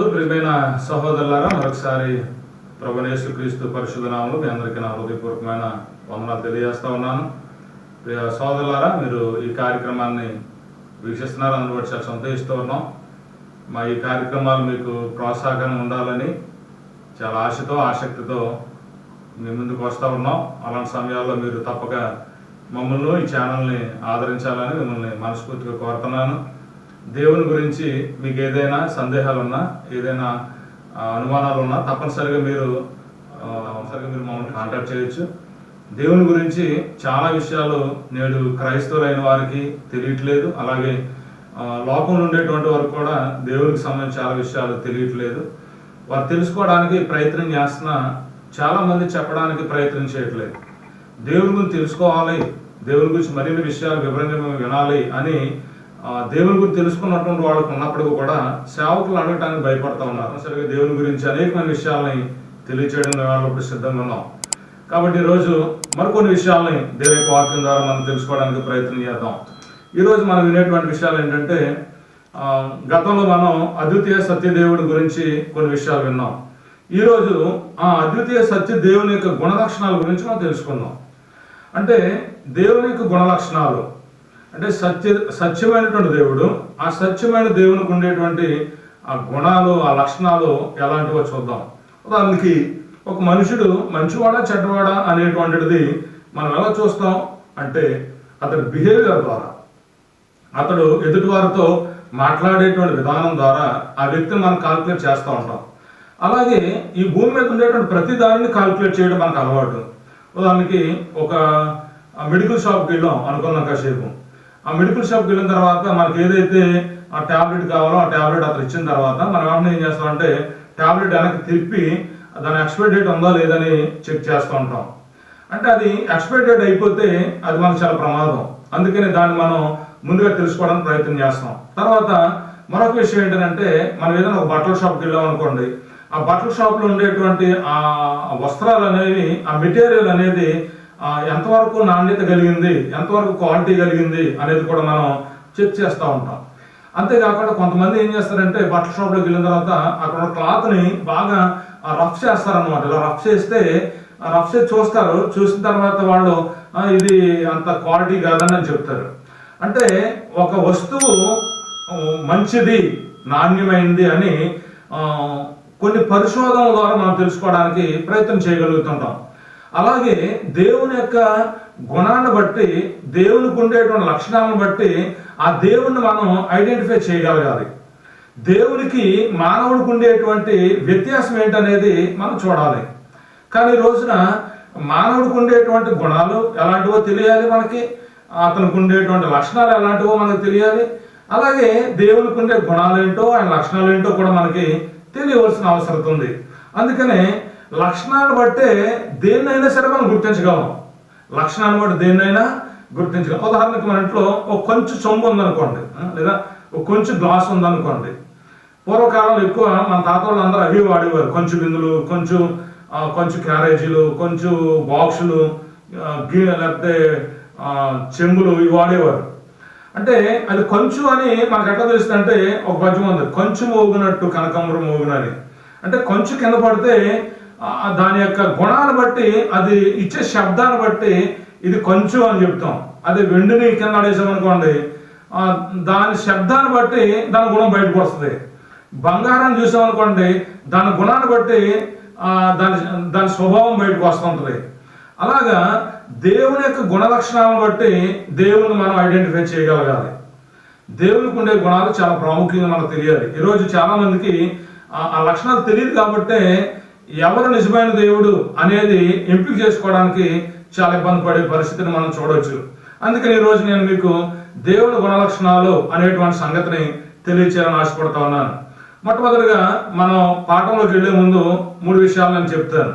నందు ప్రియమైన సహోదరులారా మరొకసారి ప్రభునేసు క్రీస్తు పరిశుద్ధ మీ అందరికీ నా హృదయపూర్వకమైన వందనాలు తెలియజేస్తా ఉన్నాను. ప్రియ సహోదరులారా మీరు ఈ కార్యక్రమాన్ని వీక్షిస్తున్నారు అందులో చాలా సంతోషిస్తూ ఉన్నాం. మా ఈ కార్యక్రమాలు మీకు ప్రోత్సాహంగా ఉండాలని చాలా ఆశతో ఆసక్తితో మీ ముందుకు వస్తూ ఉన్నాం. అలాంటి సమయాల్లో మీరు తప్పక మమ్మల్ని ఈ ఛానల్ని ఆదరించాలని మిమ్మల్ని మనస్ఫూర్తిగా కోరుతున్నాను. దేవుని గురించి మీకు ఏదైనా సందేహాలు ఉన్నా ఏదైనా అనుమానాలు ఉన్నా తప్పనిసరిగా మీరు తప్పనిసరిగా మీరు మమ్మల్ని కాంటాక్ట్ చేయొచ్చు. దేవుని గురించి చాలా విషయాలు నేడు క్రైస్తవులైన వారికి తెలియట్లేదు. అలాగే లోకంలో ఉండేటువంటి వరకు కూడా దేవునికి సంబంధించి చాలా విషయాలు తెలియట్లేదు. వారు తెలుసుకోవడానికి ప్రయత్నం చేస్తున్నా చాలామంది చెప్పడానికి ప్రయత్నం చేయట్లేదు. దేవుని గురించి తెలుసుకోవాలి. దేవుని గురించి మరిన్ని విషయాలు వివరంగా మేము వినాలి అని దేవుని గురించి తెలుసుకున్నటువంటి వాళ్ళకు ఉన్నప్పటికీ కూడా సేవకులు అడగటానికి భయపడతా ఉన్నారు. సరిగ్గా దేవుని గురించి అనేకమైన విషయాలని తెలియచేయడం వాళ్ళప్పుడు సిద్ధంగా ఉన్నాం. కాబట్టి ఈరోజు మరికొన్ని విషయాల్ని దేవుని వాక్యం ద్వారా మనం తెలుసుకోవడానికి ప్రయత్నం చేద్దాం. ఈరోజు మనం వినేటువంటి విషయాలు ఏంటంటే గతంలో మనం అద్వితీయ సత్యదేవుడి గురించి కొన్ని విషయాలు విన్నాం. ఈరోజు ఆ అద్వితీయ సత్య దేవుని యొక్క గుణలక్షణాల గురించి మనం తెలుసుకుందాం. అంటే దేవుని యొక్క గుణలక్షణాలు అంటే సత్య సత్యమైనటువంటి దేవుడు ఆ సత్యమైన దేవునికి ఉండేటువంటి ఆ గుణాలు ఆ లక్షణాలు ఎలాంటివో చూద్దాం. ఉదాహరణకి ఒక మనుషుడు మంచివాడా చెడ్డవాడా అనేటువంటిది మనం ఎలా చూస్తాం? అంటే అతని బిహేవియర్ ద్వారా. అతడు ఎదుటివారితో మాట్లాడేటువంటి విధానం ద్వారా ఆ వ్యక్తిని మనం కాల్కులేట్ చేస్తూ ఉంటాం. అలాగే ఈ భూమి మీద ఉండేటువంటి ప్రతి దానిని కాల్కులేట్ చేయడం మనకు అలవాటు. ఉదాహరణకి ఒక మెడికల్ షాప్కి వెళ్ళాం అనుకున్నాం కాసేపు. ఆ మెడికల్ షాప్కి వెళ్ళిన తర్వాత మనకి ఏదైతే ఆ ట్యాబ్లెట్ కావాలో ఆ ట్యాబ్లెట్ అతను ఇచ్చిన తర్వాత మనం వెంటనే ఏం చేస్తామంటే ట్యాబ్లెట్ వెనక్కి తిప్పి దాని ఎక్స్పైర్ డేట్ ఉందా లేదని చెక్ చేస్తూ ఉంటాం. అంటే అది ఎక్స్పైర్ డేట్ అయిపోతే అది మనకు చాలా ప్రమాదం. అందుకని దాన్ని మనం ముందుగా తెలుసుకోవడానికి ప్రయత్నం చేస్తాం. తర్వాత మరొక విషయం ఏంటంటే మనం ఏదైనా ఒక బట్టల షాప్కి వెళ్ళాం అనుకోండి ఆ బట్టల షాప్లో ఉండేటువంటి ఆ వస్త్రాలు అనేవి ఆ మెటీరియల్ అనేది ఎంతవరకు నాణ్యత కలిగింది ఎంతవరకు క్వాలిటీ కలిగింది అనేది కూడా మనం చెక్ చేస్తూ ఉంటాం. అంతేకాకుండా కొంతమంది ఏం చేస్తారంటే బట్టల షాప్లోకి వెళ్ళిన తర్వాత అక్కడ క్లాత్ని బాగా రఫ్ చేస్తారనమాట ఇలా రఫ్ చేస్తే రఫ్ చేసి చూస్తారు. చూసిన తర్వాత వాళ్ళు ఇది అంత క్వాలిటీ కాదని అని చెప్తారు. అంటే ఒక వస్తువు మంచిది నాణ్యమైంది అని కొన్ని పరిశోధనల ద్వారా మనం తెలుసుకోవడానికి ప్రయత్నం చేయగలుగుతుంటాం. అలాగే దేవుని యొక్క గుణాన్ని బట్టి దేవునికి ఉండేటువంటి లక్షణాలను బట్టి ఆ దేవుణ్ణి మనం ఐడెంటిఫై చేయగలగాలి. దేవునికి మానవుడికి ఉండేటువంటి వ్యత్యాసం ఏంటనేది మనం చూడాలి. కానీ ఈ రోజున మానవుడికి ఉండేటువంటి గుణాలు ఎలాంటివో తెలియాలి మనకి అతనికి ఉండేటువంటి లక్షణాలు ఎలాంటివో మనకు తెలియాలి. అలాగే దేవునికి ఉండే గుణాలు ఏంటో ఆయన లక్షణాలు ఏంటో కూడా మనకి తెలియవలసిన అవసరం ఉంది. అందుకనే లక్షణాన్ని బట్టే దేన్నైనా సరే మనం గుర్తించగలం. లక్షణాన్ని బట్టి దేన్నైనా గుర్తించగలం. ఉదాహరణకి మన ఇంట్లో ఒక కొంచెం సొమ్ము ఉందనుకోండి లేదా ఒక కొంచెం గ్లాస్ ఉందనుకోండి. పూర్వకాలంలో ఎక్కువ మన తాత వాళ్ళు అందరూ అవి వాడేవారు. కొంచెం బిందులు కొంచెం కొంచెం క్యారేజీలు కొంచెం బాక్సులు లేకపోతే చెంబులు ఇవి వాడేవారు. అంటే అది కొంచెం అని మనకు ఎట్లా తెలుస్తుంది అంటే ఒక పద్యం ఉంది. కొంచెం మోగినట్టు కనకాంబరం మోగునని. అంటే కొంచెం కింద పడితే దాని యొక్క గుణాన్ని బట్టి అది ఇచ్చే శబ్దాన్ని బట్టి ఇది కొంచెం అని చెప్తాం. అదే వెండిని కింద ఆడేసాం అనుకోండి దాని శబ్దాన్ని బట్టి దాని గుణం బయటకు వస్తుంది. బంగారం చూసామనుకోండి దాని గుణాన్ని బట్టి దాని దాని స్వభావం బయటకు వస్తుంటుంది. అలాగా దేవుని యొక్క గుణ లక్షణాలను బట్టి దేవుని మనం ఐడెంటిఫై చేయగలగాలి. దేవునికి ఉండే గుణాలు చాలా ప్రాముఖ్యంగా మనకు తెలియాలి. ఈరోజు చాలా మందికి ఆ ఆ లక్షణాలు తెలియదు కాబట్టే ఎవరు నిజమైన దేవుడు అనేది ఎంపిక చేసుకోవడానికి చాలా ఇబ్బంది పడే పరిస్థితిని మనం చూడవచ్చు అందుకని ఈరోజు నేను మీకు దేవుడు గుణ లక్షణాలు అనేటువంటి సంగతిని తెలియచేయాలని ఆశపడతా ఉన్నాను. మొట్టమొదటిగా మనం పాఠంలోకి వెళ్ళే ముందు మూడు విషయాలు నేను చెప్తాను.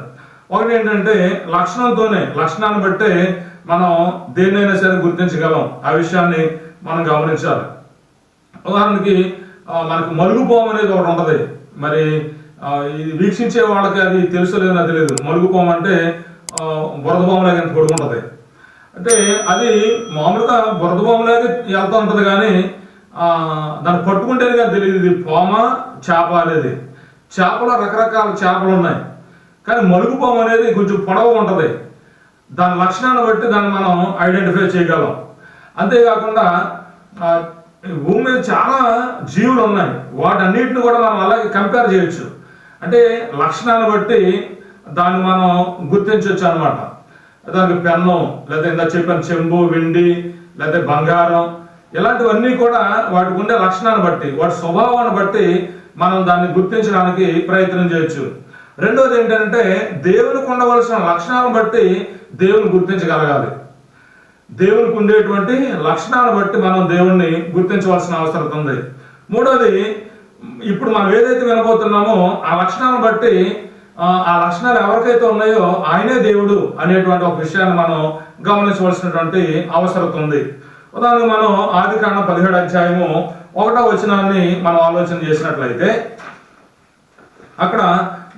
ఒకటి ఏంటంటే లక్షణంతోనే లక్షణాన్ని బట్టే మనం దేన్నైనా సరే గుర్తించగలం. ఆ విషయాన్ని మనం గమనించాలి. ఉదాహరణకి మనకు మరుగుపోవం అనేది ఒకటి ఉంటది. మరి ఇది వీక్షించే వాళ్ళకి అది తెలుసు నాకు తెలియదు. మరుగుపోవం అంటే ఆ, బురద అంటే అది మామూలుగా బురద వెళ్తూ ఉంటుంది కానీ దాన్ని పట్టుకుంటేనే కానీ తెలియదు. ఇది పోమ చేప అనేది. చేపలో రకరకాల చేపలు ఉన్నాయి. కానీ మలుగుపాము అనేది కొంచెం పొడవు ఉంటుంది. దాని లక్షణాన్ని బట్టి దాన్ని మనం ఐడెంటిఫై చేయగలం. అంతేకాకుండా భూమి మీద చాలా జీవులు ఉన్నాయి. వాటన్నిటిని కూడా మనం అలాగే కంపేర్ చేయొచ్చు. అంటే లక్షణాన్ని బట్టి దాన్ని మనం గుర్తించవచ్చు అనమాట దానికి పెన్ను లేదా ఇందా చెప్పిన చెంబు వెండి లేదా బంగారం ఇలాంటివన్నీ కూడా వాటికి ఉండే లక్షణాన్ని బట్టి వాటి స్వభావాన్ని బట్టి మనం దాన్ని గుర్తించడానికి ప్రయత్నం చేయొచ్చు. రెండోది ఏంటంటే దేవునికి ఉండవలసిన లక్షణాలను బట్టి దేవుని గుర్తించగలగాలి. దేవునికి ఉండేటువంటి లక్షణాలను బట్టి మనం దేవుణ్ణి గుర్తించవలసిన అవసరం ఉంది. మూడోది ఇప్పుడు మనం ఏదైతే వినబోతున్నామో ఆ లక్షణాలను బట్టి ఆ, లక్షణాలు ఎవరికైతే ఉన్నాయో ఆయనే దేవుడు అనేటువంటి ఒక విషయాన్ని మనం గమనించవలసినటువంటి అవసరం ఉంది. ఉదాహరణకు మనం ఆది కాండం పదిహేడు అధ్యాయము ఒకటో వచనాన్ని మనం ఆలోచన చేసినట్లయితే అక్కడ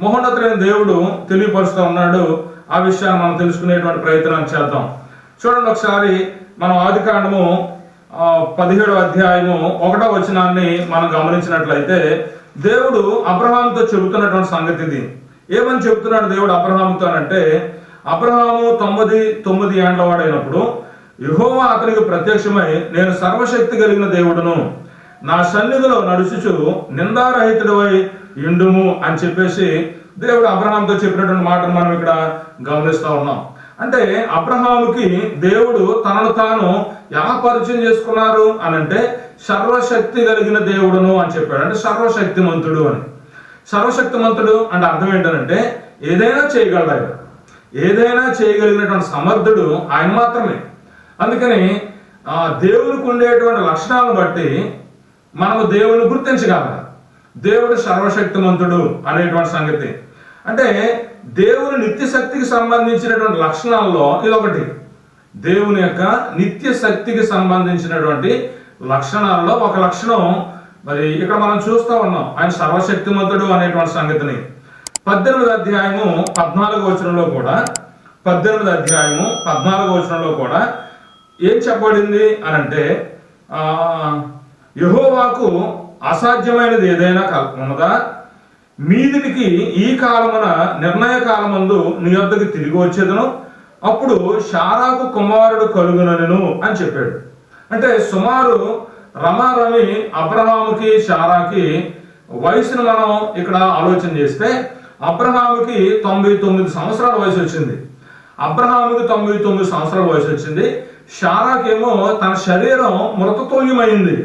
మహోన్నతులైన దేవుడు తెలియపరుస్తూ ఉన్నాడు. ఆ విషయాన్ని మనం తెలుసుకునేటువంటి ప్రయత్నం చేద్దాం. చూడండి ఒకసారి మనం ఆది కాండము పదిహేడు అధ్యాయము ఒకటో వచనాన్ని మనం గమనించినట్లయితే దేవుడు అబ్రహాంతో చెబుతున్నటువంటి సంగతి ఇది. ఏమని చెబుతున్నాడు దేవుడు అబ్రహాంతో అంటే అబ్రహాము తొమ్మిది తొమ్మిది ఏండ్ల వాడైనప్పుడు యహోవా అతనికి ప్రత్యక్షమై నేను సర్వశక్తి కలిగిన దేవుడును నా సన్నిధిలో నడుచుచు నిందారహితుడివై ఇండుము అని చెప్పేసి దేవుడు అబ్రహాంతో చెప్పినటువంటి మాటను మనం ఇక్కడ గమనిస్తూ ఉన్నాం. అంటే అబ్రహాముకి దేవుడు తనను తాను ఎలా పరిచయం చేసుకున్నారు అని అంటే సర్వశక్తి కలిగిన దేవుడును అని చెప్పాడు. అంటే సర్వశక్తిమంతుడు అని. సర్వశక్తిమంతుడు అంటే అర్థం ఏంటంటే ఏదైనా చేయగలడు ఆయన ఏదైనా చేయగలిగినటువంటి సమర్థుడు ఆయన మాత్రమే. అందుకని ఆ, దేవునికి ఉండేటువంటి లక్షణాలను బట్టి మనము దేవుని గుర్తించగలం. దేవుడు సర్వశక్తిమంతుడు అనేటువంటి సంగతి. అంటే దేవుని నిత్య శక్తికి సంబంధించినటువంటి లక్షణాల్లో ఇదొకటి దేవుని యొక్క నిత్య శక్తికి సంబంధించినటువంటి లక్షణాల్లో ఒక లక్షణం. మరి ఇక్కడ మనం చూస్తూ ఉన్నాం ఆయన సర్వశక్తిమంతుడు అనేటువంటి సంగతిని. పద్దెనిమిది అధ్యాయము పద్నాలుగు వచనంలో కూడా పద్దెనిమిది అధ్యాయము పద్నాలుగు వచనంలో కూడా ఏం చెప్పబడింది అని అంటే యహోవాకు అసాధ్యమైనది ఏదైనా కల్- ఉన్నదా? మీదికి ఈ కాలమున నిర్ణయ కాలమందు నీ వద్దకు తిరిగి వచ్చేదను. అప్పుడు షారాకు కుమారుడు కలుగునను అని చెప్పాడు. అంటే సుమారు రమారమి అబ్రహాముకి షారాకి వయసును మనం ఇక్కడ ఆలోచన చేస్తే అబ్రహాముకి తొంభై తొమ్మిది సంవత్సరాల వయసు వచ్చింది. అబ్రహాముకి తొంభై తొమ్మిది సంవత్సరాల వయసు వచ్చింది. షారాకేమో తన శరీరం మృతతుల్యమైంది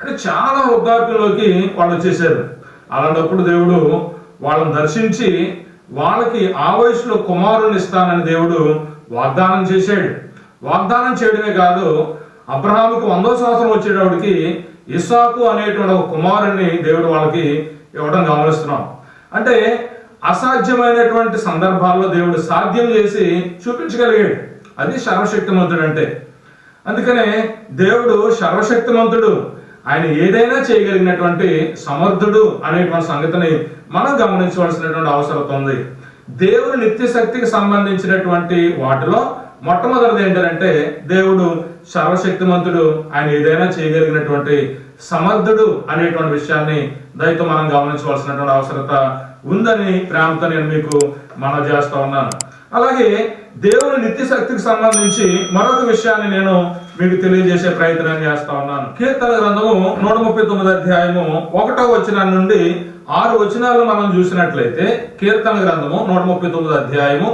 అంటే చాలా వృద్ధాప్యంలోకి వాళ్ళు వచ్చేసారు. అలాంటప్పుడు దేవుడు వాళ్ళని దర్శించి వాళ్ళకి ఆ వయసులో కుమారుని ఇస్తానని దేవుడు వాగ్దానం చేశాడు. వాగ్దానం చేయడమే కాదు అబ్రహాముకు వందో సంవత్సరం వచ్చేటప్పటికి ఇస్సాకు అనేటువంటి ఒక కుమారుణ్ణి దేవుడు వాళ్ళకి ఇవ్వడం గమనిస్తున్నాం. అంటే అసాధ్యమైనటువంటి సందర్భాల్లో దేవుడు సాధ్యం చేసి చూపించగలిగాడు. అది సర్వశక్తిమంతుడు అంటే అందుకనే దేవుడు సర్వశక్తిమంతుడు. ఆయన ఏదైనా చేయగలిగినటువంటి సమర్థుడు అనేటువంటి సంగతిని మనం గమనించవలసినటువంటి అవసరం ఉంది. దేవుడు నిత్య శక్తికి సంబంధించినటువంటి వాటిలో మొట్టమొదటిది ఏంటంటే దేవుడు సర్వశక్తిమంతుడు ఆయన ఏదైనా చేయగలిగినటువంటి సమర్థుడు అనేటువంటి విషయాన్ని దయతో మనం గమనించవలసినటువంటి అవసరత ఉందని ప్రేమతో నేను మీకు మనం చేస్తా ఉన్నాను. అలాగే దేవుని నిత్య శక్తికి సంబంధించి మరొక విషయాన్ని నేను మీకు తెలియజేసే ప్రయత్నం చేస్తా ఉన్నాను. కీర్తన గ్రంథము నూట ముప్పై తొమ్మిది అధ్యాయము ఒకటో వచనం నుండి ఆరు వచనాలు మనం చూసినట్లయితే కీర్తన గ్రంథము నూట ముప్పై తొమ్మిది అధ్యాయము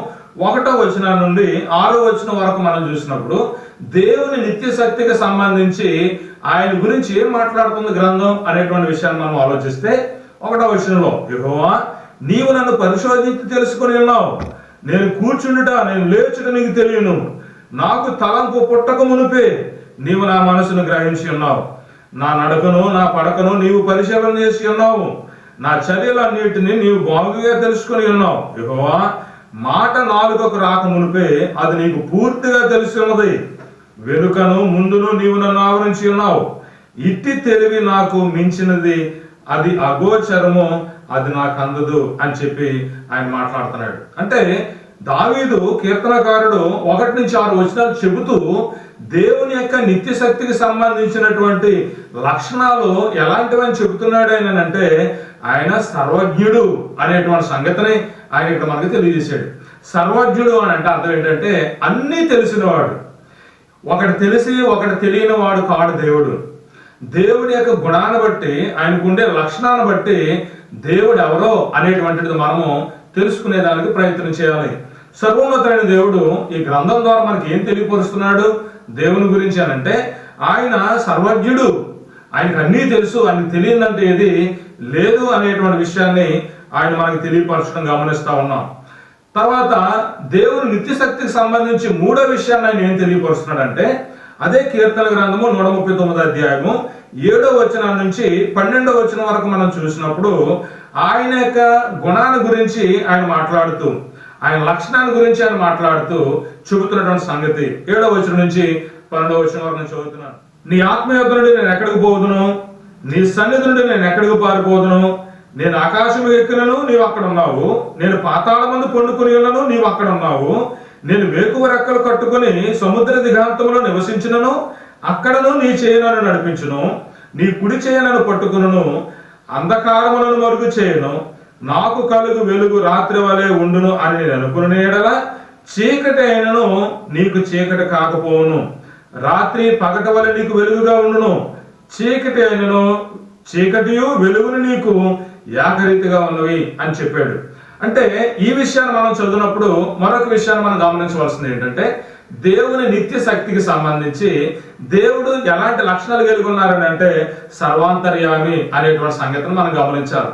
ఒకటో వచనం నుండి ఆరో వచనం వరకు మనం చూసినప్పుడు దేవుని నిత్య శక్తికి సంబంధించి ఆయన గురించి ఏం మాట్లాడుతుంది గ్రంథం అనేటువంటి విషయాన్ని మనం ఆలోచిస్తే ఒకటో వచనంలో యుహోవా నీవు నన్ను పరిశోధించి తెలుసుకుని ఉన్నావు. నేను కూర్చుండుట నేను లేచుట నీకు తెలియను. నాకు తలంపు పుట్టక మునిపే నీవు నా మనసును గ్రహించి ఉన్నావు. నా నడకను నా పడకను నీవు పరిశీలన చేసి ఉన్నావు. నా చర్యలన్నిటిని నీవు బాగుగా తెలుసుకొని ఉన్నావు. ఇహోవా మాట నాలుగకు రాక మునిపే అది నీకు పూర్తిగా తెలిసి ఉన్నది. వెనుకను ముందును నీవు నన్ను ఆవరించి ఉన్నావు. ఇట్టి తెలివి నాకు మించినది అది అగోచరము అది నాకు అందదు అని చెప్పి ఆయన మాట్లాడుతున్నాడు. అంటే దావీదు కీర్తనకారుడు ఒకటి నుంచి ఆరు వచనాలు చెబుతూ దేవుని యొక్క నిత్య శక్తికి సంబంధించినటువంటి లక్షణాలు ఎలాంటివని చెబుతున్నాడు ఆయన అంటే ఆయన సర్వజ్ఞుడు అనేటువంటి సంగతిని ఆయన ఇక్కడ మనకి తెలియజేశాడు. సర్వజ్ఞుడు అని అంటే అర్థం ఏంటంటే అన్నీ తెలిసినవాడు. ఒకటి తెలిసి ఒకటి తెలియని వాడు కాడు దేవుడు. దేవుడి యొక్క గుణాన్ని బట్టి ఆయనకు ఉండే లక్షణాలను బట్టి దేవుడు ఎవరో అనేటువంటిది మనము తెలుసుకునేదానికి ప్రయత్నం చేయాలి. సర్వోన్నతమైన దేవుడు ఈ గ్రంథం ద్వారా మనకి ఏం తెలియపరుస్తున్నాడు? దేవుని గురించి అని అంటే ఆయన సర్వజ్ఞుడు. ఆయనకు అన్నీ తెలుసు. ఆయనకు తెలియదంటే ఏది లేదు అనేటువంటి విషయాన్ని ఆయన మనకి తెలియపరచడం గమనిస్తా ఉన్నాం. తర్వాత దేవుని నిత్యశక్తికి సంబంధించి మూడో విషయాన్ని ఆయన ఏం తెలియపరుస్తున్నాడంటే అదే కీర్తన గ్రంథము నూట ముప్పై తొమ్మిది అధ్యాయము ఏడో వచనం నుంచి పన్నెండో వచనం వరకు మనం చూసినప్పుడు ఆయన యొక్క గుణాల గురించి ఆయన మాట్లాడుతూ ఆయన లక్షణాల గురించి ఆయన మాట్లాడుతూ చూపుతున్నటువంటి సంగతి. ఏడో వచనం నుంచి పన్నెండో వచనం వరకు నేను చదువుతున్నాను. నీ ఆత్మయోగ నుండి నేను ఎక్కడికి పోదును? నీ సన్నిధి నుండి నేను ఎక్కడికి పారిపోదును? నేను ఆకాశం ఎక్కినను నీవు అక్కడ ఉన్నావు. నేను పాతాళ మందు పండుకుని నీవు అక్కడ ఉన్నావు. నేను వేకువ రెక్కలు కట్టుకుని సముద్ర దిగాంతంలో నివసించినను అక్కడను నీ చేయనను నడిపించును. నీ కుడి చేయనను పట్టుకును అంధకారములను మరుగు చేయను. నాకు కలుగు వెలుగు రాత్రి వలె ఉండును అని నేను అనుకుని ఎడల చీకటి అయినను నీకు చీకటి కాకపోవును. రాత్రి పగట వలె నీకు వెలుగుగా ఉండును. చీకటి అయినను చీకటియు వెలుగును నీకు ఏకరీతిగా ఉన్నవి అని చెప్పాడు. అంటే ఈ విషయాన్ని మనం చదివినప్పుడు మరొక విషయాన్ని మనం గమనించవలసింది ఏంటంటే దేవుని నిత్య శక్తికి సంబంధించి దేవుడు ఎలాంటి లక్షణాలు కలిగి ఉన్నారని అంటే సర్వాంతర్యామి అనేటువంటి సంగతిని మనం గమనించాలి.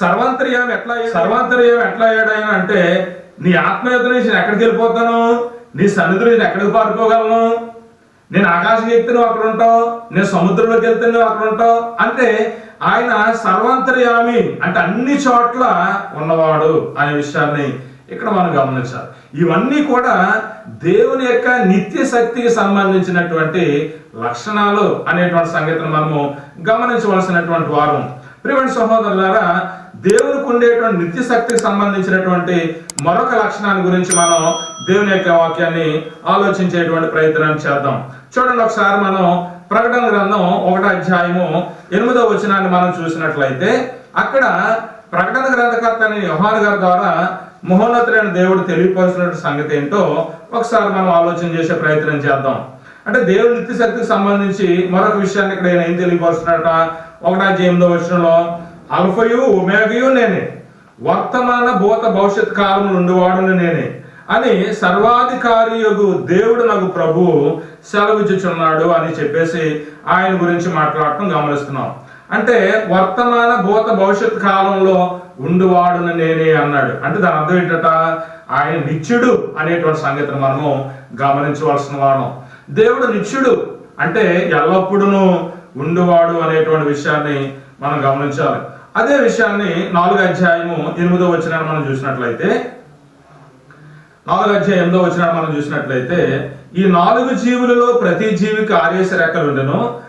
సర్వాంతర్యం ఎట్లా సర్వాంతర్యం ఎట్లా అయ్యాడు అంటే నీ ఆత్మయుద్ధ నుంచి నేను ఎక్కడికి వెళ్ళిపోతాను? నీ సన్నిధి నుంచి ఎక్కడికి పారుకోగలను నేను ఆకాశం ఎక్కితే నువ్వు అక్కడ ఉంటావు నేను సముద్రంలోకి వెళ్తే నువ్వు అక్కడ ఉంటావు. అంటే ఆయన సర్వాంతర్యామి అంటే అన్ని చోట్ల ఉన్నవాడు అనే విషయాన్ని ఇక్కడ మనం గమనించాలి. ఇవన్నీ కూడా దేవుని యొక్క నిత్య శక్తికి సంబంధించినటువంటి లక్షణాలు అనేటువంటి సంగతిని మనము గమనించవలసినటువంటి వారం. ప్రివెంట్ సహోదరులారా దేవునికి ఉండేటువంటి నిత్య శక్తికి సంబంధించినటువంటి మరొక లక్షణాన్ని గురించి మనం దేవుని యొక్క వాక్యాన్ని ఆలోచించేటువంటి ప్రయత్నం చేద్దాం. చూడండి ఒకసారి మనం ప్రకటన గ్రంథం ఒకటో అధ్యాయము ఎనిమిదో వచనాన్ని మనం చూసినట్లయితే అక్కడ ప్రకటన గ్రంథకర్త అని యోహాను గారి ద్వారా మహోన్నతులైన దేవుడు తెలియపరుస్తున్న సంగతి ఏంటో ఒకసారి మనం ఆలోచన చేసే ప్రయత్నం చేద్దాం. అంటే దేవుడి నిత్య శక్తికి సంబంధించి మరొక విషయాన్ని ఇక్కడ ఏం తెలియపరుస్తున్నాడట? ఒకటో ఎనిమిదో వచనంలో అల్ఫయు ఉమేగయు నేనే వర్తమాన భూత భవిష్యత్ కాలం నుండివాడును నేనే అని సర్వాధికారి యొగు దేవుడు నాకు ప్రభు సెలవిచ్చుచున్నాడు అని చెప్పేసి ఆయన గురించి మాట్లాడటం గమనిస్తున్నాం. అంటే వర్తమాన భూత భవిష్యత్ కాలంలో ఉండువాడును నేనే అన్నాడు. అంటే దాని అర్థం ఏంటట? ఆయన నిత్యుడు అనేటువంటి సంగతిని మనము గమనించవలసిన వాడు దేవుడు నిత్యుడు అంటే ఎల్లప్పుడూ ఉండువాడు అనేటువంటి విషయాన్ని మనం గమనించాలి. అదే విషయాన్ని నాలుగు అధ్యాయము ఎనిమిదో వచ్చిన మనం చూసినట్లయితే నాలుగు అధ్యాయం ఎనిమిదో వచ్చిన మనం చూసినట్లయితే ఈ నాలుగు జీవులలో ప్రతి జీవికి ఆరేసి రెక్కలు ఉండను.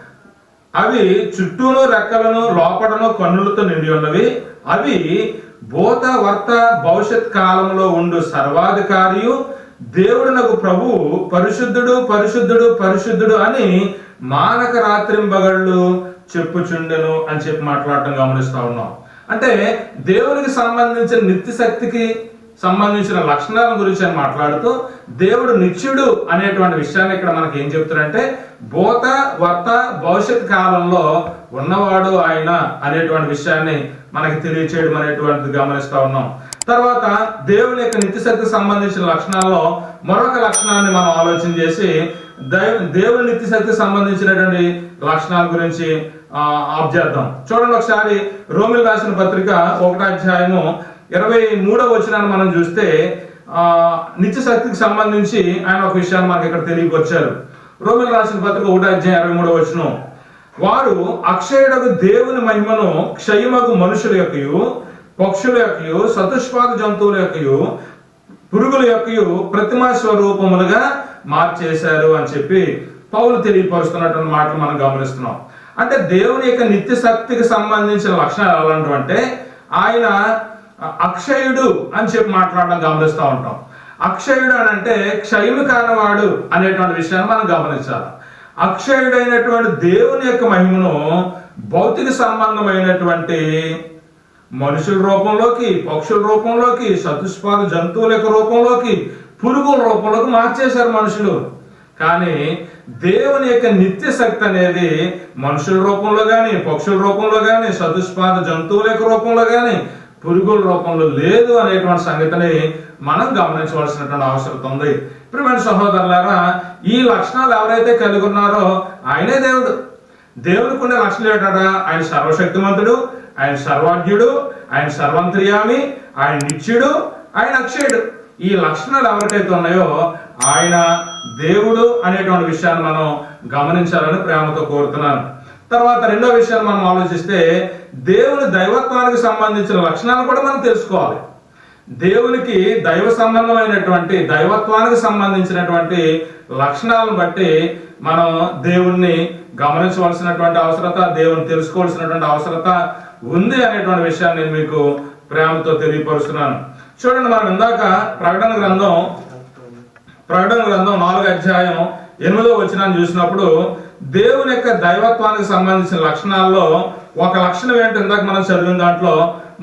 అవి చుట్టూను రెక్కలను లోపడను కన్నులతో నిండి ఉన్నవి. అవి భూత వర్త భవిష్యత్ కాలంలో ఉండు సర్వాధికారియు. దేవుడునకు ప్రభు పరిశుద్ధుడు పరిశుద్ధుడు పరిశుద్ధుడు అని మానక రాత్రింబగళ్ళు చెప్పుచుండెను అని చెప్పి మాట్లాడటం గమనిస్తూ ఉన్నాం. అంటే దేవునికి సంబంధించిన నిత్య శక్తికి సంబంధించిన లక్షణాల గురించి అని మాట్లాడుతూ దేవుడు నిత్యుడు అనేటువంటి విషయాన్ని ఇక్కడ మనకి ఏం చెప్తున్నారంటే భూత వర్త భవిష్యత్ కాలంలో ఉన్నవాడు ఆయన అనేటువంటి విషయాన్ని మనకి తెలియచేయడం అనేటువంటిది గమనిస్తూ ఉన్నాం. తర్వాత దేవుని యొక్క నిత్యశక్తికి సంబంధించిన లక్షణాల్లో మరొక లక్షణాన్ని మనం ఆలోచన చేసి దేవుని నిత్యశక్తికి సంబంధించినటువంటి లక్షణాల గురించి ఆ, ఆప్ చేద్దాం. చూడండి ఒకసారి రోమిల్ రాసిన పత్రిక ఒకటో అధ్యాయము ఇరవై మూడవ వచనాన్ని మనం చూస్తే ఆ, సంబంధించి ఆయన ఒక విషయాన్ని మనకి ఇక్కడ తెలియకొచ్చారు. రోమిల్ రాసిన పత్రిక ఒకటో అధ్యాయం ఇరవై మూడవ వచనం. వారు అక్షయుడకు దేవుని మహిమను క్షయమగు మనుషుల యొక్క పక్షుల యొక్కయు సతుష్పాద జంతువుల యొక్కయు పురుగుల యొక్కయు ప్రతిమా స్వరూపములుగా మార్చేశారు అని చెప్పి పౌలు తెలియపరుస్తున్నటువంటి మాటలు మనం గమనిస్తున్నాం. అంటే దేవుని యొక్క నిత్య శక్తికి సంబంధించిన లక్షణాలు ఎలాంటివి అంటే ఆయన అక్షయుడు అని చెప్పి మాట్లాడడం గమనిస్తూ ఉంటాం. అక్షయుడు అని అంటే క్షయుడు కానివాడు అనేటువంటి విషయాన్ని మనం గమనించాలి. అక్షయుడైనటువంటి దేవుని యొక్క మహిమను భౌతిక సంబంధమైనటువంటి మనుషుల రూపంలోకి పక్షుల రూపంలోకి చతుష్పాద జంతువుల యొక్క రూపంలోకి పురుగుల రూపంలోకి మార్చేశారు మనుషులు. కానీ దేవుని యొక్క నిత్య శక్తి అనేది మనుషుల రూపంలో కానీ పక్షుల రూపంలో కానీ చతుష్పాద జంతువుల యొక్క రూపంలో కానీ పురుగుల రూపంలో లేదు అనేటువంటి సంగతిని మనం గమనించవలసినటువంటి అవసరం ఉంది. ప్రియమైన సహోదరులారా ఈ లక్షణాలు ఎవరైతే కలిగి ఉన్నారో ఆయనే దేవుడు. దేవుడికి ఉండే లక్షణాలు ఏంటంటే ఆయన సర్వశక్తిమంతుడు ఆయన సర్వాజ్ఞుడు ఆయన సర్వంత్రియామి ఆయన నిత్యుడు ఆయన అక్షయుడు. ఈ లక్షణాలు ఎవరికైతే ఉన్నాయో ఆయన దేవుడు అనేటువంటి విషయాన్ని మనం గమనించాలని ప్రేమతో కోరుతున్నాను. తర్వాత రెండో విషయాన్ని మనం ఆలోచిస్తే దేవుని దైవత్వానికి సంబంధించిన లక్షణాలు కూడా మనం తెలుసుకోవాలి. దేవునికి దైవ సంబంధమైనటువంటి దైవత్వానికి సంబంధించినటువంటి లక్షణాలను బట్టి మనం దేవుణ్ణి గమనించవలసినటువంటి అవసరత దేవుని తెలుసుకోవాల్సినటువంటి అవసరత ఉంది అనేటువంటి విషయాన్ని నేను మీకు ప్రేమతో తెలియపరుస్తున్నాను. చూడండి మనం ఇందాక ప్రకటన గ్రంథం ప్రకటన గ్రంథం నాలుగు అధ్యాయం ఎనిమిదో వచ్చిన చూసినప్పుడు దేవుని యొక్క దైవత్వానికి సంబంధించిన లక్షణాల్లో ఒక లక్షణం ఏంటి ఇందాక మనం చదివిన దాంట్లో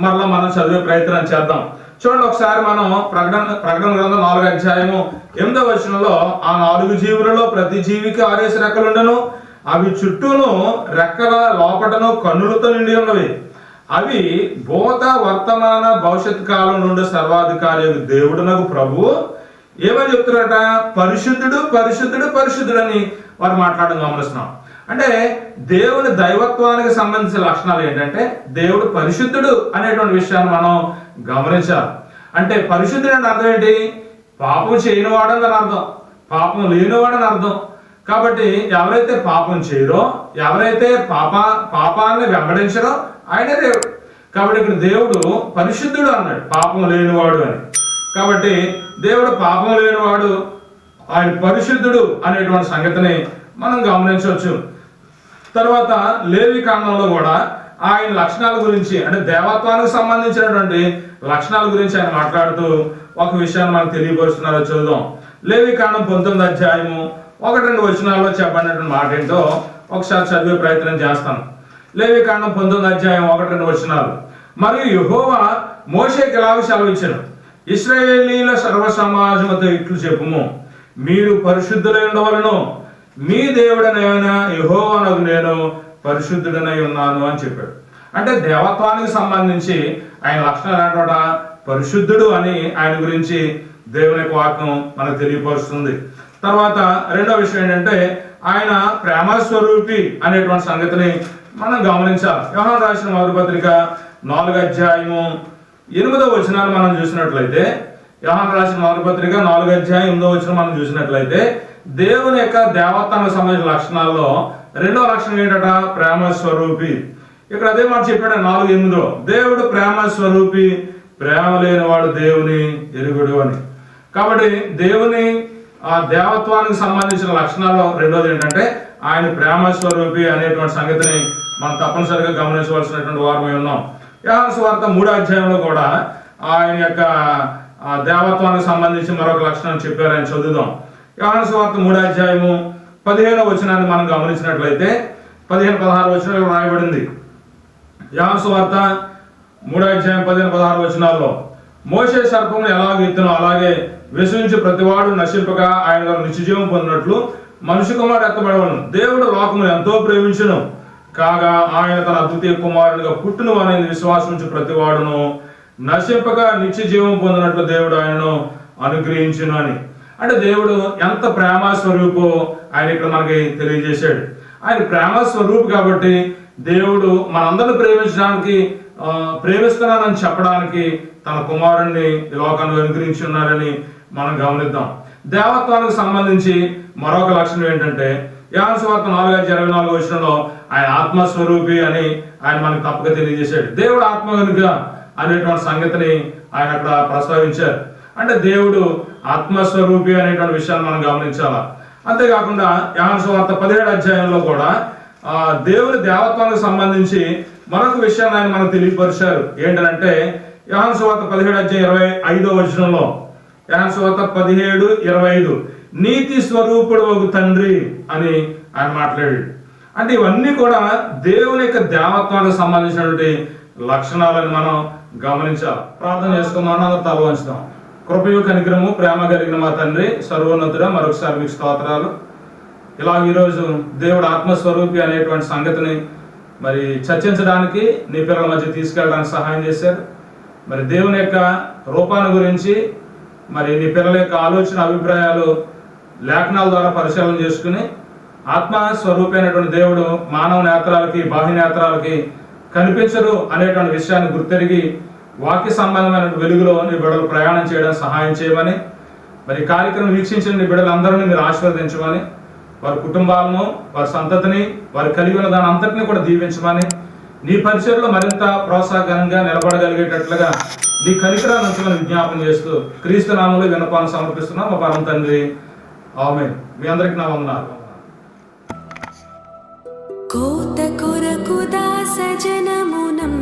మరలా మనం చదివే ప్రయత్నం చేద్దాం. చూడండి ఒకసారి మనం ప్రకటన ప్రకటన గ్రంథం నాలుగు అధ్యాయము ఎనిమిదో వచనంలో ఆ నాలుగు జీవులలో ప్రతి జీవికి ఆరేసి రెక్కలుండను అవి చుట్టూను రెక్కల లోపటను కన్నులతో నిండి ఉన్నవి. అవి భూత వర్తమాన భవిష్యత్ కాలం నుండి సర్వాధికారి దేవుడు నాకు ప్రభువు ఏమని చెప్తున్నారట? పరిశుద్ధుడు పరిశుద్ధుడు పరిశుద్ధుడు అని వారు మాట్లాడడం గమనిస్తున్నాం. అంటే దేవుని దైవత్వానికి సంబంధించిన లక్షణాలు ఏంటంటే దేవుడు పరిశుద్ధుడు అనేటువంటి విషయాన్ని మనం గమనించాలి. అంటే పరిశుద్ధుడు అంటే అర్థం ఏంటి? పాపం చేయనివాడని అర్థం. పాపం లేనివాడని అర్థం. కాబట్టి ఎవరైతే పాపం చేయరో ఎవరైతే పాప పాపాన్ని వెంబడించరో ఆయనే దేవుడు. కాబట్టి ఇక్కడ దేవుడు పరిశుద్ధుడు అన్నాడు పాపం లేనివాడు అని. కాబట్టి దేవుడు పాపం లేనివాడు ఆయన పరిశుద్ధుడు అనేటువంటి సంగతిని మనం గమనించవచ్చు. తర్వాత లేవి కాండంలో కూడా ఆయన లక్షణాల గురించి అంటే దేవత్వానికి సంబంధించినటువంటి లక్షణాల గురించి ఆయన మాట్లాడుతూ ఒక విషయాన్ని మనకు తెలియపరుస్తున్నారో చూద్దాం. లేవి కాండం పంతొమ్మిది అధ్యాయము ఒకటి రెండు వచనాల్లో చెప్పబడినటువంటి మాట ఏంటో ఒకసారి చదివే ప్రయత్నం చేస్తాను. లేవికాండం పంతొమ్మిది అధ్యాయం ఒకటి రెండు వచ్చినారు మరియు యహోవా మోషేకి ఎలాగ సెలవిచ్చాను ఇస్రాయేలీల సర్వ సమాజంతో ఇట్లు చెప్పుము. మీరు పరిశుద్ధులై ఉండవలను. మీ దేవుడనైనా యెహోవానకు నేను పరిశుద్ధుడనై ఉన్నాను అని చెప్పాడు. అంటే దేవత్వానికి సంబంధించి ఆయన లక్షణాలు ఏంటోట పరిశుద్ధుడు అని ఆయన గురించి దేవుని యొక్క వాక్యం మనకు తెలియపరుస్తుంది. తర్వాత రెండో విషయం ఏంటంటే ఆయన ప్రేమ స్వరూపి అనేటువంటి సంగతిని మనం గమనించాలి. వ్యవహారం రాసిన మొదటి పత్రిక నాలుగు అధ్యాయము ఎనిమిదో వచనాన్ని మనం చూసినట్లయితే యోహాను రాసిన మొదటి పత్రిక నాలుగు అధ్యాయం ఎనిమిదో వచనం మనం చూసినట్లయితే దేవుని యొక్క దేవత్వానికి సంబంధించిన లక్షణాల్లో రెండో లక్షణం ఏంటట? ప్రేమ స్వరూపి. ఇక్కడ అదే మాట చెప్పాడు నాలుగు ఎనిమిదో దేవుడు ప్రేమ స్వరూపి ప్రేమ లేనివాడు దేవుని ఎరుగుడు అని. కాబట్టి దేవుని ఆ దేవత్వానికి సంబంధించిన లక్షణాలు రెండోది ఏంటంటే ఆయన ప్రేమ స్వరూపి అనేటువంటి సంగతిని మనం తప్పనిసరిగా గమనించవలసినటువంటి వారమై ఉన్నాం. యోహాను సువార్త మూడో అధ్యాయంలో కూడా ఆయన యొక్క దేవత్వానికి సంబంధించి మరొక లక్షణం చెప్పారని చదువుదాం. యోహాను సువార్త మూడో అధ్యాయము పదిహేనో వచనాన్ని మనం గమనించినట్లయితే పదిహేను పదహారు వచనాలు రాయబడింది. యోహాను సువార్త మూడో అధ్యాయం పదిహేను పదహారు వచనాల్లో మోసే సర్పమును ఎలాగ ఎత్తునో అలాగే విశ్వించి ప్రతివాడు నశింపగా ఆయన నిత్యజీవం పొందినట్లు మనిషి కుమారుడు ఎత్తబడవను దేవుడు లోకమును ఎంతో ప్రేమించును. కాగా ఆయన తన అద్వితీయ కుమారుడిగా పుట్టును అనేది విశ్వాసం నుంచి ప్రతివాడును నశింపక నిత్య జీవం పొందినట్లు దేవుడు ఆయనను అనుగ్రహించును అని అంటే దేవుడు ఎంత ప్రేమ స్వరూపో ఆయన ఇక్కడ మనకి తెలియజేశాడు. ఆయన ప్రేమ స్వరూపు కాబట్టి దేవుడు మనందరిని ప్రేమించడానికి ప్రేమిస్తున్నానని చెప్పడానికి తన కుమారుణ్ణి లోకాన్ని అనుగ్రహించి ఉన్నారని మనం గమనిద్దాం. దేవత్వానికి సంబంధించి మరొక లక్షణం ఏంటంటే యానస్వార్త నాలుగు ఐదు ఇరవై నాలుగు వచ్చినలో ఆయన ఆత్మస్వరూపి అని ఆయన మనకు తప్పక తెలియజేశాడు. దేవుడు ఆత్మ కనుక అనేటువంటి సంగతిని ఆయన అక్కడ ప్రస్తావించారు. అంటే దేవుడు ఆత్మస్వరూపి అనేటువంటి విషయాన్ని మనం గమనించాలా? అంతేకాకుండా యానస్వార్త పదిహేడు అధ్యాయంలో కూడా ఆ దేవుని దేవత్వానికి సంబంధించి మరొక విషయాన్ని ఆయన మనకు తెలియపరిచారు. ఏంటంటే యోహాను వార్త పదిహేడు అధ్యాయం ఇరవై ఐదో వచనంలో యోహాను వార్త పదిహేడు ఇరవై ఐదు నీతి స్వరూపుడు ఒక తండ్రి అని ఆయన మాట్లాడాడు. అంటే ఇవన్నీ కూడా దేవుని యొక్క దేవత్వానికి సంబంధించినటువంటి లక్షణాలను మనం గమనించాలి. ప్రార్థన చేసుకుందాం అందరూ తల వంచుదాం. కృపయు కనికరము ప్రేమ కలిగిన మా తండ్రి సర్వోన్నతుడ మరొకసారి మీకు స్తోత్రాలు. ఇలా ఈరోజు దేవుడు ఆత్మస్వరూపి అనేటువంటి సంగతిని మరి చర్చించడానికి నీ పిల్లల మధ్య తీసుకెళ్ళడానికి సహాయం చేశారు. మరి దేవుని యొక్క రూపాన్ని గురించి మరి నీ పిల్లల యొక్క ఆలోచన అభిప్రాయాలు లేఖనాల ద్వారా పరిశీలన చేసుకుని ఆత్మ స్వరూపైనటువంటి దేవుడు మానవ నేత్రాలకి బాహ్య నేత్రాలకి కనిపించరు అనేటువంటి విషయాన్ని గుర్తెరిగి వాక్య సంబంధమైన వెలుగులో నీ బిడ్డలు ప్రయాణం చేయడం సహాయం చేయమని మరి కార్యక్రమం వీక్షించిన నీ బిడ్డలందరినీ మీరు ఆశీర్వదించమని వారి కుటుంబాలను వారి సంతతిని వారి కలిగి ఉన్న దాని అంతటిని కూడా దీవించమని నీ పరిచయలో మరింత ప్రోత్సాహకరంగా నిలబడగలిగేటట్లుగా నీ కనికరాన్ని ఉంచమని విజ్ఞాపన చేస్తూ క్రీస్తు నామంలో వినపాలను సమర్పిస్తున్నాం. మా పరం తండ్రి ఆమె మీ అందరికి నా వందనాలు. కోత కొరకు దాస జనమునం